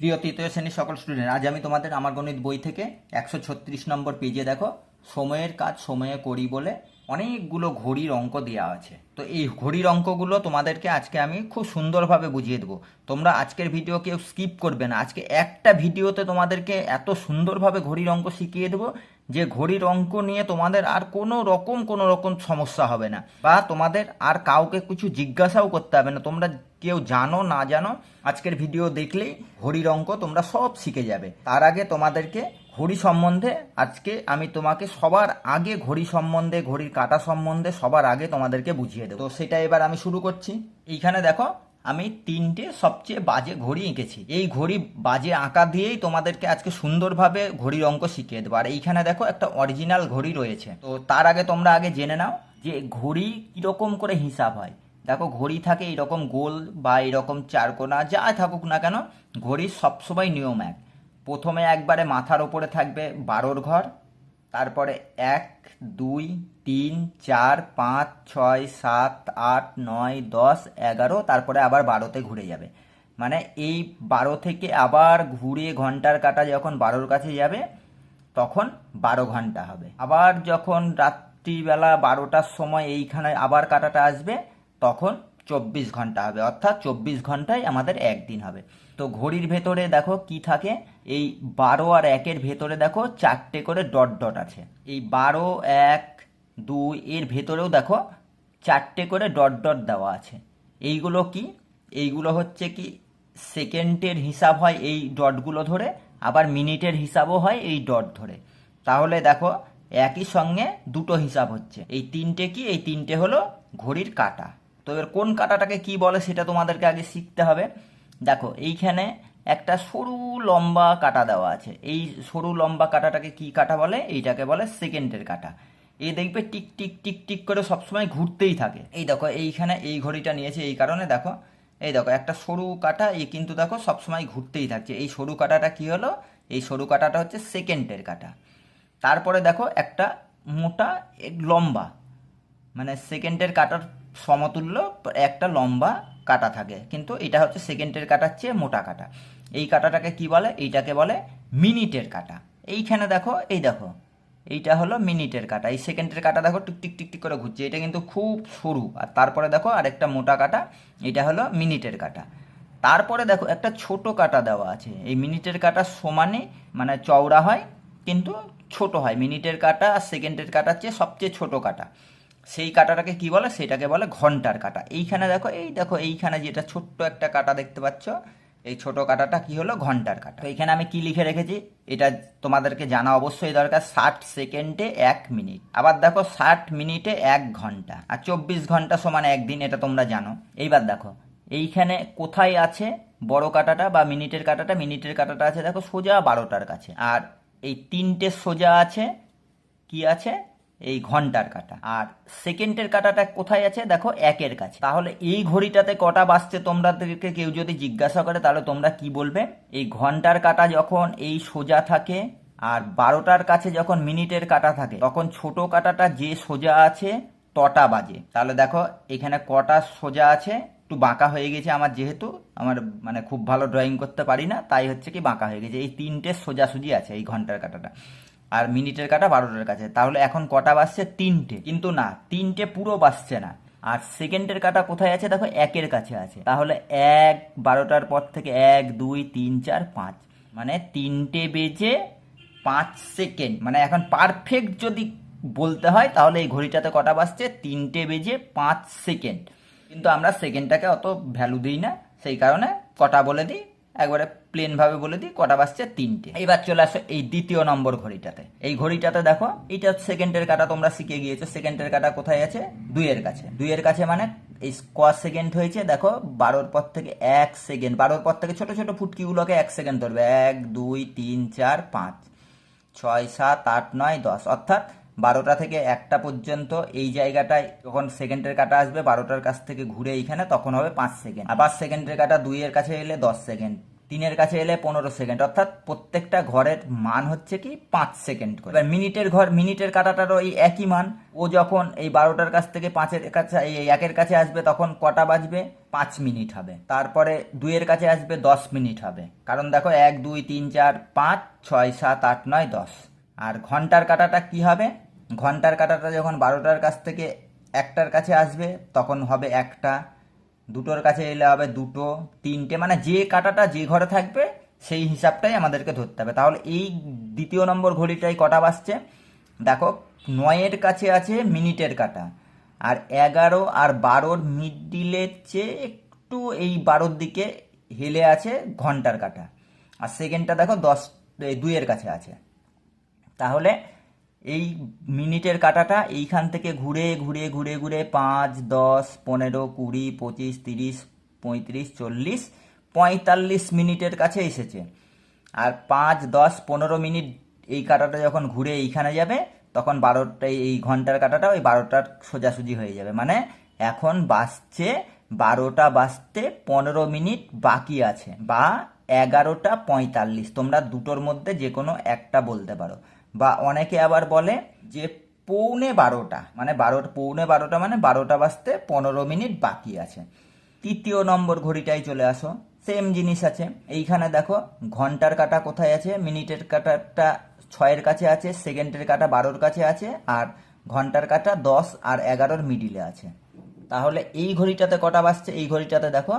প্রিয় তৃতীয় শ্রেণির সকল স্টুডেন্ট আজ আমি তোমাদের আমার গণিত বই থেকে একশো ছত্রিশ নম্বর পেজে দেখো, সময়ের কাজ সময়ে করি বলে অনেকগুলো ঘড়ির অঙ্ক দেওয়া আছে। তো এই ঘড়ির অঙ্কগুলো তোমাদেরকে আজকে আমি খুব সুন্দরভাবে বুঝিয়ে দেবো। তোমরা আজকের ভিডিও কেউ স্কিপ করবে না। আজকে একটা ভিডিওতে তোমাদেরকে এত সুন্দরভাবে ঘড়ির অঙ্ক শিখিয়ে দেবো যে ঘড়ির অঙ্ক নিয়ে তোমাদের আর কোনো রকম কোনো রকম সমস্যা হবে না। বা তোমাদের আর কাউকে কিছু জিজ্ঞাসাও করতে হবে না। তোমরা কেউ জানো, না জানো, আজকের ভিডিও দেখলেই ঘড়ির অঙ্ক তোমরা সব শিখে যাবে। তার আগে তোমাদেরকে ঘড়ি সম্বন্ধে আজকে আমি তোমাকে সবার আগে ঘড়ি সম্বন্ধে, ঘড়ির কাটা সম্বন্ধে সবার আগে তোমাদেরকে বুঝিয়ে দেবো। তো সেটা এবার আমি শুরু করছি। এইখানে দেখো, আমি তিনটে সবচেয়ে বাজে ঘড়ি এঁকেছি। এই ঘড়ি বাজে আঁকা দিয়েই তোমাদেরকে আজকে সুন্দরভাবে ঘড়ির অঙ্ক শিখিয়ে দেবো। আর এইখানে দেখো, একটা অরিজিনাল ঘড়ি রয়েছে। তো তার আগে তোমরা আগে জেনে নাও যে ঘড়ি কীরকম করে হিসাব হয়। দেখো, ঘড়ি থাকে এরকম গোল বা এরকম চারকোনা যা থাকুক না কেন, ঘড়ির সবসময় নিয়ম এক। প্রথমে একবারে মাথার ওপরে থাকবে বারোর ঘর, তারপরে এক, দুই, তিন, চার, পাঁচ, ছয়, সাত, আট, নয়, দশ, এগারো, তারপরে আবার বারোতে ঘুরে যাবে। মানে এই বারো থেকে আবার ঘুরে ঘণ্টার কাটা যখন বারোর কাছে যাবে, তখন বারো ঘণ্টা হবে। আবার যখন রাত্রিবেলা বারোটার সময় এইখানে আবার কাটাটা আসবে, তখন চব্বিশ ঘণ্টা হবে। অর্থাৎ চব্বিশ ঘন্টায় আমাদের একদিন হবে। তো ঘড়ির ভেতরে দেখো কি থাকে? এই বারো আর একের ভেতরে দেখো চারটে করে ডট ডট আছে। এই বারো, এক, দুই এর ভেতরেও দেখো চারটে করে ডট ডট দেওয়া আছে। এইগুলো কি? এইগুলো হচ্ছে কি সেকেন্ডের হিসাব হয় এই ডটগুলো ধরে, আবার মিনিটের হিসাবও হয় এই ডট ধরে। তাহলে দেখো একই সঙ্গে দুটো হিসাব হচ্ছে। এই তিনটে কি? এই তিনটে হলো ঘড়ির কাটা। তো এর কোন কাটাটাকে কি বলে সেটা তোমাদেরকে আগে শিখতে হবে। দেখো, এইখানে একটা সরু লম্বা কাটা দেওয়া আছে। এই সরু লম্বা কাটাটাকে কি কাটা বলে? এইটাকে বলে সেকেন্ডের কাটা। এই দেখবে টিক টিক টিক টিক করে সবসময় ঘুরতেই থাকে। এই দেখো, এইখানে এই ঘড়িটা নিয়েছে এই কারণে দেখো, এই দেখো, একটা সরু কাটা এই কিন্তু দেখো সবসময় ঘুরতেই থাকছে। এই সরু কাটাটা কি হলো? এই সরু কাটাটা হচ্ছে সেকেন্ডের কাটা। তারপরে দেখো একটা মোটা লম্বা মানে সেকেন্ডের কাটার সমতুল্য, একটা লম্বা কাটা থাকে। কিন্তু এটা হচ্ছে সেকেন্ডের কাটার চেয়ে মোটা কাটা। এই কাটাটাকে কি বলে? এইটাকে বলে মিনিটের কাটা। এইখানে দেখো, এই দেখো, এইটা হলো মিনিটের কাটা। এই সেকেন্ডের কাটা দেখো, টিক টিক টিক টিক করে ঘুরছে। এটা কিন্তু খুব সরু। আর তারপরে দেখো, আরেকটা মোটা কাটা, এটা হলো মিনিটের কাটা। তারপরে দেখো, একটা ছোট কাটা দেওয়া আছে। এই মিনিটের কাটা সমানে মানে চওড়া হয়, কিন্তু ছোট হয়। মিনিটের কাটা আর সেকেন্ডের কাটার চেয়ে সবচেয়ে ছোট কাটা। সেই কাটাটাকে কি বলে? সেটাকে বলে ঘণ্টার কাটা। এইখানে দেখো, এই দেখো, এইখানে যেটা ছোট্ট একটা কাটা দেখতে পাচ্ছ, এই ছোট কাটাটা কি হলো? ঘণ্টার কাটা। তো এইখানে আমি কি লিখে রেখেছি? এটা তোমাদেরকে জানা অবশ্যই দরকার, ষাট সেকেন্ডে এক মিনিট। আবার দেখো, ষাট মিনিটে এক ঘণ্টা আর চব্বিশ ঘণ্টা সমান একদিন, এটা তোমরা জানো। এইবার দেখো, এইখানে কোথায় আছে বড় কাটাটা বা মিনিটের কাটাটা? মিনিটের কাটাটা আছে দেখো, সোজা বারোটার কাছে। আর এই তিনটে সোজা আছে, কি আছে? এই ঘণ্টার কাটা। আর সেকেন্ডের কাটাটা কোথায় আছে? দেখো, একের কাছে। তাহলে এই ঘড়িটাতে কটা বাজছে তোমাদেরকে কেউ যদি জিজ্ঞাসা করে, তাহলে তোমরা কি বলবে? এই ঘণ্টার কাটা যখন এই সোজা থাকে আর বারোটার কাছে যখন মিনিটের কাটা থাকে, তখন ছোট কাটাটা যে সোজা আছে, তটা বাজে। তাহলে দেখো, এখানে কটা সোজা আছে, একটু বাঁকা হয়ে গেছে আমার যেহেতু, আমার মানে খুব ভালো ড্রয়িং করতে পারি না, তাই হচ্ছে কি বাঁকা হয়ে গেছে। এই তিনটে সোজাসুজি আছে এই ঘণ্টার কাটাটা। আর মিনিটের কাটা বারোটার কাছে। তাহলে এখন কটা বাজছে? তিনটে। কিন্তু না, তিনটে পুরো বাজছে না। আর সেকেন্ডের কাটা কোথায় আছে? দেখো, একের কাছে আছে। তাহলে এক, বারোটার পর থেকে এক, দুই, তিন, চার, পাঁচ। মানে তিনটে বেজে পাঁচ সেকেন্ড। মানে এখন পারফেক্ট যদি বলতে হয়, তাহলে এই ঘড়িটাতে কটা বাজছে? তিনটে বেজে পাঁচ সেকেন্ড। কিন্তু আমরা সেকেন্ডটাকে অত ভ্যালু দিই না। সেই কারণে কটা বলে দিই? একবারে প্লেন ভাবে বলে দিই, কটা বাজছে তিনটে। এবার চলে আসো এই দ্বিতীয় নম্বর ঘড়িটাতে। এই ঘড়িটাতে দেখো এইটা সেকেন্ডের কাটা তোমরা শিখে গিয়েছো, সেকেন্ডের কাটা কোথায় আছে? দুইয়ের কাছে। দুইয়ের কাছে মানে এই স্কোয়ার সেকেন্ড হয়েছে, দেখো, বারোর পর থেকে এক সেকেন্ড বারোর পর থেকে ছোট ছোট ফুটকিগুলোকে এক সেকেন্ড ধরবে। এক, দুই, তিন, চার, পাঁচ, ছয়, সাত, আট, নয়, দশ। অর্থাৎ বারোটা থেকে একটা পর্যন্ত এই জায়গাটায় যখন সেকেন্ডের কাটা আসবে, বারোটার কাছ থেকে ঘুরে এইখানে তখন হবে পাঁচ সেকেন্ড। আবার সেকেন্ডের কাটা দুইয়ের কাছে এলে দশ সেকেন্ড, তিনের কাছে এলে পনেরো সেকেন্ড। অর্থাৎ প্রত্যেকটা ঘরের মান হচ্ছে কি পাঁচ সেকেন্ড করে। এবার মিনিটের ঘর, মিনিটের কাটাটারও এই একই মান। ও যখন এই বারোটার কাছ থেকে পাঁচের কাছে, এই একের কাছে আসবে তখন কটা বাজবে? পাঁচ মিনিট হবে। তারপরে দুইয়ের কাছে আসবে দশ মিনিট হবে। কারণ দেখো এক, দুই, তিন, চার, পাঁচ, ছয়, সাত, আট, নয়, দশ। আর ঘণ্টার কাটাটা কি হবে? ঘণ্টার কাটাটা যখন বারোটার কাছ থেকে একটার কাছে আসবে, তখন হবে একটা, দুটোর কাছে এলে হবে দুটো, তিনটে মানে যে কাটাটা যে ঘরে থাকবে, সেই হিসাবটাই আমাদেরকে ধরতে হবে। তাহলে এই দ্বিতীয় নম্বর ঘড়িটাই কটা বাজছে? দেখো, নয়ের কাছে আছে মিনিটের কাটা, আর এগারো আর বারোর মিডিলের চেয়ে একটু এই বারোর দিকে হেলে আছে ঘণ্টার কাটা। আর সেকেন্ডটা দেখো দশ দুইয়ের কাছে আছে। তাহলে এই মিনিটের কাটাটা এইখান থেকে ঘুরে ঘুরে ঘুরে ঘুরে পাঁচ, দশ, পনেরো, কুড়ি, পঁচিশ, তিরিশ, পঁয়ত্রিশ, চল্লিশ, পঁয়তাল্লিশ মিনিটের কাছে এসেছে। আর পাঁচ, দশ, পনেরো মিনিট এই কাটাটা যখন ঘুরে এইখানে যাবে, তখন বারোটা এই ঘণ্টার কাটাটা ওই বারোটার সোজাসুজি হয়ে যাবে। মানে এখন বাজছে বারোটা বাজতে পনেরো মিনিট বাকি আছে, বা এগারোটা পঁয়তাল্লিশ। তোমরা দুটোর মধ্যে যে কোনো একটা বলতে পারো। বা অনেকে আবার বলে যে পৌনে বারোটা মানে বারোটা পৌনে বারোটা মানে বারোটা বাজতে পনেরো মিনিট বাকি আছে। তৃতীয় নম্বর ঘড়িটাই চলে আসো সেম জিনিস আছে। এইখানে দেখো, ঘণ্টার কাটা কোথায় আছে? মিনিটের কাটাটা ছয়ের কাছে আছে, সেকেন্ডের কাটা বারোর কাছে আছে, আর ঘণ্টার কাটা দশ আর এগারোর মিডিলে আছে। তাহলে এই ঘড়িটাতে কটা বাজছে? এই ঘড়িটাতে দেখো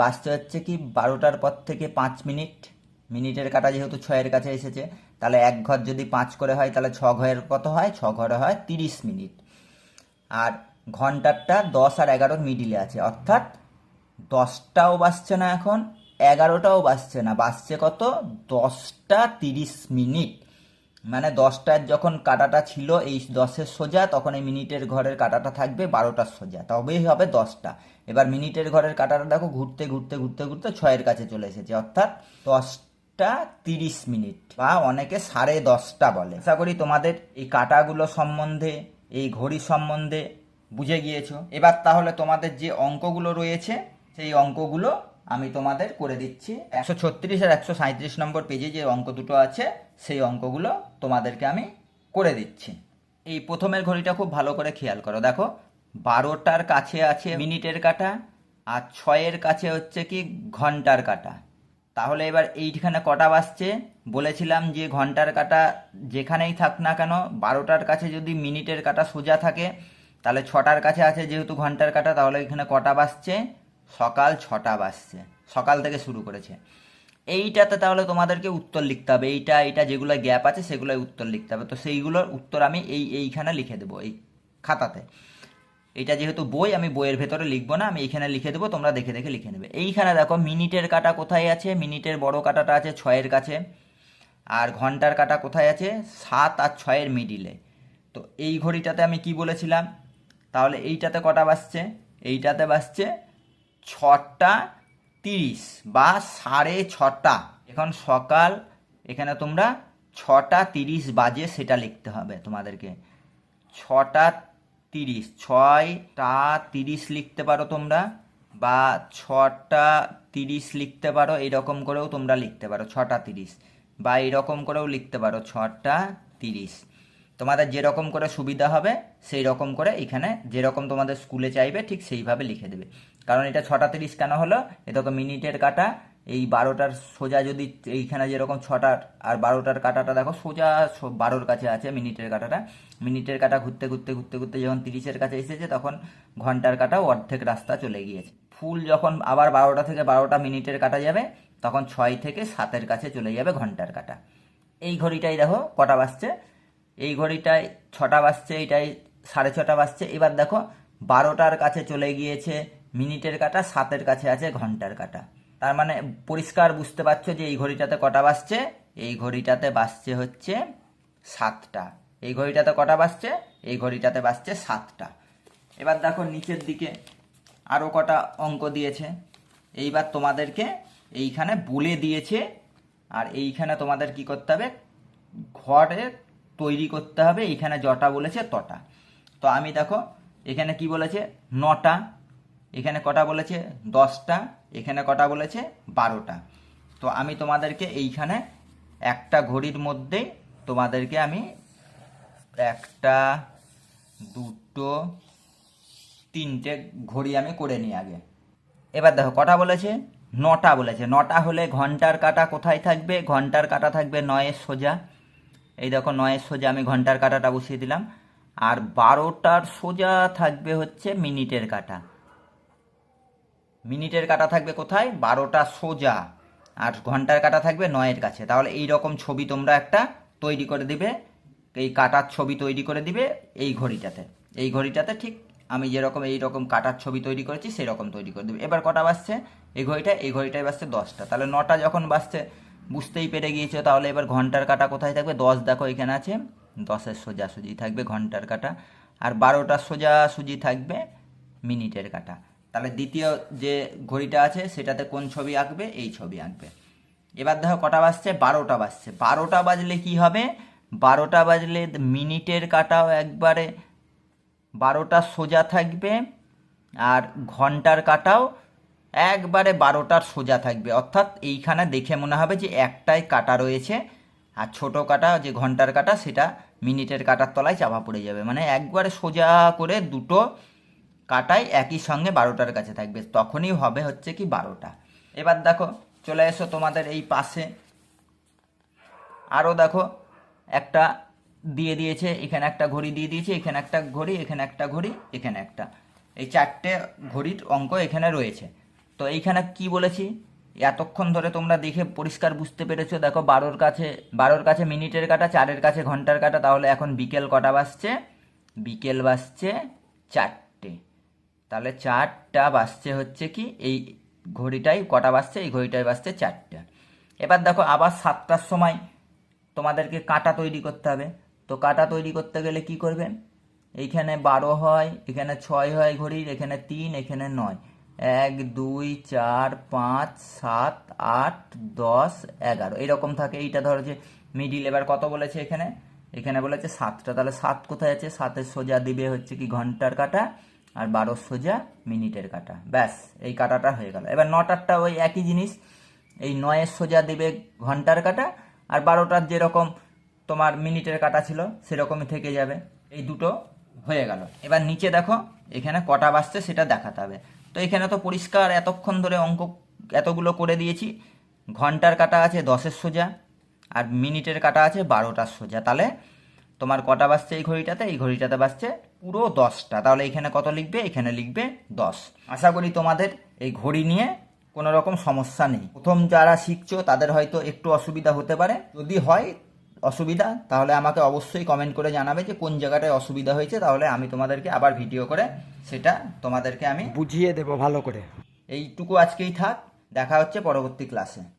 বাজছে হচ্ছে কি বারোটার পর থেকে পাঁচ মিনিট। মিনিটের কাটা যেহেতু ছয়ের কাছে এসেছে, তাহলে এক ঘর যদি পাঁচ করে হয়, তাহলে ছ ঘরের কত হয়? ছ ঘরে হয় তিরিশ মিনিট। আর ঘন্টারটা দশ আর এগারোর মিডিলে আছে। অর্থাৎ দশটাও বাজছে না এখন, এগারোটাও বাজছে না। বাজছে কত? দশটা তিরিশ মিনিট। মানে দশটার যখন কাটাটা ছিল এই দশের সোজা, তখন এই মিনিটের ঘরের কাটাটা থাকবে বারোটার সোজা। তবেই হবে দশটা। এবার মিনিটের ঘরের কাটাটা দেখো, ঘুরতে ঘুরতে ঘুরতে ঘুরতে ছয়ের কাছে চলে এসেছে। অর্থাৎ দশটা তিরিশ মিনিট বা অনেকে সাড়ে দশটা বলে। আশা করি তোমাদের এই কাটাগুলো সম্বন্ধে, এই ঘড়ি সম্বন্ধে বুঝে গিয়েছো। এবার তাহলে তোমাদের যে অঙ্কগুলো রয়েছে, সেই অঙ্কগুলো আমি তোমাদের করে দিচ্ছি। একশো ছত্রিশ আর একশো সাঁত্রিশ নম্বর পেজে যে অঙ্ক দুটো আছে, সেই অঙ্কগুলো তোমাদেরকে আমি করে দিচ্ছি। এই প্রথমের ঘড়িটা খুব ভালো করে খেয়াল করো। দেখো, বারোটার কাছে আছে মিনিটের কাটা আর ছয়ের কাছে হচ্ছে কি ঘণ্টার কাটা। তাহলে এবার এইখানে কটা বাজছে? বলেছিলাম যে ঘণ্টার কাটা যেখানেই থাক না কেন, বারোটার কাছে যদি মিনিটের কাটা সোজা থাকে, তাহলে ছটার কাছে আছে যেহেতু ঘণ্টার কাটা, তাহলে এখানে কটা বাজছে? সকাল ছটা বাজছে, সকাল থেকে শুরু করেছে। এইটাতে তাহলে তোমাদেরকে উত্তর লিখতে হবে। এইটা এইটা যেগুলো গ্যাপ আছে সেগুলোই উত্তর লিখতে হবে। তো সেইগুলোর উত্তর আমি এই, এইখানে লিখে দেবো, এই খাতাতে। এটা যেহেতু বই, আমি বইয়ের ভেতরে লিখব না, আমি এইখানে লিখে দেবো, তোমরা দেখে দেখে লিখে নেবে। এইখানে দেখো, মিনিটের কাটা কোথায় আছে? মিনিটের বড় কাটাটা আছে ছয়ের কাছে। আর ঘণ্টার কাটা কোথায় আছে? সাত আর ছয়ের মিডিলে। তো এই ঘড়িটাতে আমি কি বলেছিলাম? তাহলে এইটাতে কটা বাজছে? এইটাতে বাজছে ছটা তিরিশ বা সাড়ে ছটা। এখন সকাল, এখানে তোমরা ছটা তিরিশ বাজে সেটা লিখতে হবে তোমাদেরকে। ছটা তিরিশ। ছয়টা তিরিশ লিখতে পারো তোমরা বা ছটা তিরিশ লিখতে পারো, এরকম করেও তোমরা লিখতে পারো, ছটা তিরিশ বা এরকম করেও লিখতে পারো, ছটা তিরিশ। তোমাদের যেরকম করে সুবিধা হবে সেই রকম করে এখানে যেরকম তোমাদের স্কুলে চাইবে, ঠিক সেইভাবে লিখে দেবে। কারণ এটা ছটা তিরিশ কেন হলো? এ দেখো মিনিটের কাটা এই বারোটার সোজা যদি এইখানে যেরকম ছটার আর বারোটার কাটাটা দেখো, সোজা বারোর কাছে আছে মিনিটের কাটাটা। মিনিটের কাটা ঘুরতে ঘুরতে ঘুরতে ঘুরতে যখন তিরিশের কাছে এসেছে তখন ঘণ্টার কাটাও অর্ধেক রাস্তা চলে গিয়েছে। ফুল যখন আবার বারোটা থেকে বারোটা মিনিটের কাটা যাবে, তখন ছয় থেকে সাতের কাছে চলে যাবে ঘণ্টার কাটা। এই ঘড়িটাই দেখো কটা বাজছে? এই ঘড়িটায় ছটা বাজছে এইটাই সাড়ে ছটা বাজছে। এবার দেখো বারোটার কাছে চলে গিয়েছে, মিনিটের কাটা সাতের কাছে আছে ঘণ্টার কাটা। তার মানে পরিষ্কার বুঝতে পারছ যে এই ঘড়িটাতে কটা বাজছে? এই ঘড়িটাতে বাজছে হচ্ছে সাতটা। এই ঘড়িটাতে কটা বাজছে? এই ঘড়িটাতে বাজছে সাতটা। এবার দেখো নিচের দিকে আরও কটা অঙ্ক দিয়েছে। এইবার তোমাদেরকে এইখানে বলে দিয়েছে আর এইখানে তোমাদের কি করতে হবে? ঘরে তৈরি করতে হবে। এইখানে যটা বলেছে তটা। তো আমি দেখো এখানে কি বলেছে? নটা। এখানে কটা বলেছে? দশটা। এখানে কটা বলেছে? বারোটা। তো আমি তোমাদেরকে এইখানে একটা ঘড়ির মধ্যেই তোমাদেরকে আমি একটা, দুটো, তিনটে ঘড়ি আমি করে নিই আগে। এবার দেখো, কটা বলেছে? নটা বলেছে। নটা হলে ঘণ্টার কাটা কোথায় থাকবে? ঘণ্টার কাটা থাকবে নয়ের সোজা। এই দেখো, নয়ের সোজা আমি ঘণ্টার কাটাটা বসিয়ে দিলাম। আর বারোটার সোজা থাকবে হচ্ছে মিনিটের কাটা। মিনিটের কাটা থাকবে কোথায়? বারোটা সোজা। আর ঘণ্টার কাটা থাকবে নয়ের কাছে। তাহলে এই রকম ছবি তোমরা একটা তৈরি করে দিবে। এই কাটার ছবি তৈরি করে দিবে এই ঘড়িটাতে। এই ঘড়িটাতে ঠিক আমি যেরকম এই রকম কাটার ছবি তৈরি করেছি সেই রকম তৈরি করে দেবে। এবার কটা বাজছে? এই ঘড়িটা, এই ঘড়িটায় বাজছে দশটা। তাহলে নটা যখন বাজছে, বুঝতেই পেরে গিয়েছো, তাহলে এবার ঘণ্টার কাটা কোথায় থাকবে? দশ দেখো এখানে আছে। দশের সোজাসুজি থাকবে ঘণ্টার কাটা। আর বারোটার সোজাসুজি থাকবে মিনিটের কাটা। তাহলে দ্বিতীয় যে ঘড়িটা আছে, সেটাতে কোন ছবি আঁকবে? এই ছবি আঁকবে। এবার দেখো কটা বাজছে? বারোটা বাজছে। বারোটা বাজলে কি হবে? বারোটা বাজলে মিনিটের কাটাও একবারে। বারোটা সোজা থাকবে আর ঘণ্টার কাটাও একবারে বারোটার সোজা থাকবে। অর্থাৎ এইখানে দেখে মনে হবে যে একটাই কাটা রয়েছে। আর ছোট কাটা, যে ঘণ্টার কাটা, সেটা মিনিটের কাটার তলায় চাপা পড়ে যাবে। মানে একবারে সোজা করে দুটো কাটাই একই সঙ্গে বারোটার কাছে থাকবে। তখনই হবে হচ্ছে কি বারোটা। এবার দেখো, চলে এসো তোমাদের এই পাশে। আরও দেখো, একটা দিয়ে দিয়েছে, এখানে একটা ঘড়ি দিয়ে দিয়েছে, এখানে একটা ঘড়ি, এখানে একটা ঘড়ি, এখানে একটা। এই চারটে ঘড়ির অঙ্ক এখানে রয়েছে। তো এইখানে কি বলেছি? এতক্ষণ ধরে তোমরা দেখে পরিষ্কার বুঝতে পেরেছ। দেখো, বারোর কাছে বারোর কাছে মিনিটের কাটা, চারের কাছে ঘণ্টার কাটা, তাহলে এখন বিকেল কটা বাজছে? বিকেল বাজছে চারটে। তাহলে চারটা বাজছে হচ্ছে কি? এই ঘড়িটাই, কটা বাজছে? এই ঘড়িটাই বাজছে চারটা। এবার দেখো আবার সাতটার সময় তোমাদেরকে কাটা তৈরি করতে হবে। তো কাটা তৈরি করতে গেলে কি করবে? এইখানে বারো হয়, এখানে ছয় হয় ঘড়ির, এখানে তিন, এখানে নয়। এক, দুই, চার, পাঁচ, সাত, আট, দশ, এগারো। এরকম থাকে। এইটা ধরো যে মিডিল এবার কত বলেছে এখানে? এখানে বলেছে সাতটা। তাহলে সাত কোথায় আছে? সাতের সোজা দিবে হচ্ছে কি ঘণ্টার কাটা। আর বারোর সোজা মিনিটের কাটা। ব্যাস, এই কাটাটা হয়ে গেল। এবার নটারটা ওই একই জিনিস, এই নয়ের সোজা দেবে ঘণ্টার কাটা, আর বারোটার যেরকম তোমার মিনিটের কাটা ছিল, সেরকমই থেকে যাবে। এই দুটো হয়ে গেল। এবার নিচে দেখো, এখানে কটা বাজছে সেটা দেখাতে হবে। তো এখানে তো পরিষ্কার এতক্ষণ ধরে অঙ্ক এতগুলো করে দিয়েছি। ঘণ্টার কাটা আছে দশের সোজা, আর মিনিটের কাটা আছে বারোটার সোজা। তাহলে তোমার কটা বাজছে এই ঘড়িটাতে? এই ঘড়িটাতে বাজছে পুরো দশটা। তাহলে এখানে কত লিখবে? এখানে লিখবে দশ। আশা করি তোমাদের এই ঘড়ি নিয়ে কোনো রকম সমস্যা নেই। প্রথম যারা শিখছো তাদের হয়তো একটু অসুবিধা হতে পারে। যদি হয় অসুবিধা তাহলে আমাকে অবশ্যই কমেন্ট করে জানাবে যে কোন জায়গাটায় অসুবিধা হয়েছে। তাহলে আমি তোমাদেরকে আবার ভিডিও করে সেটা তোমাদেরকে আমি বুঝিয়ে দেবো ভালো করে। এইটুকু আজকেই থাক। দেখা হচ্ছে পরবর্তী ক্লাসে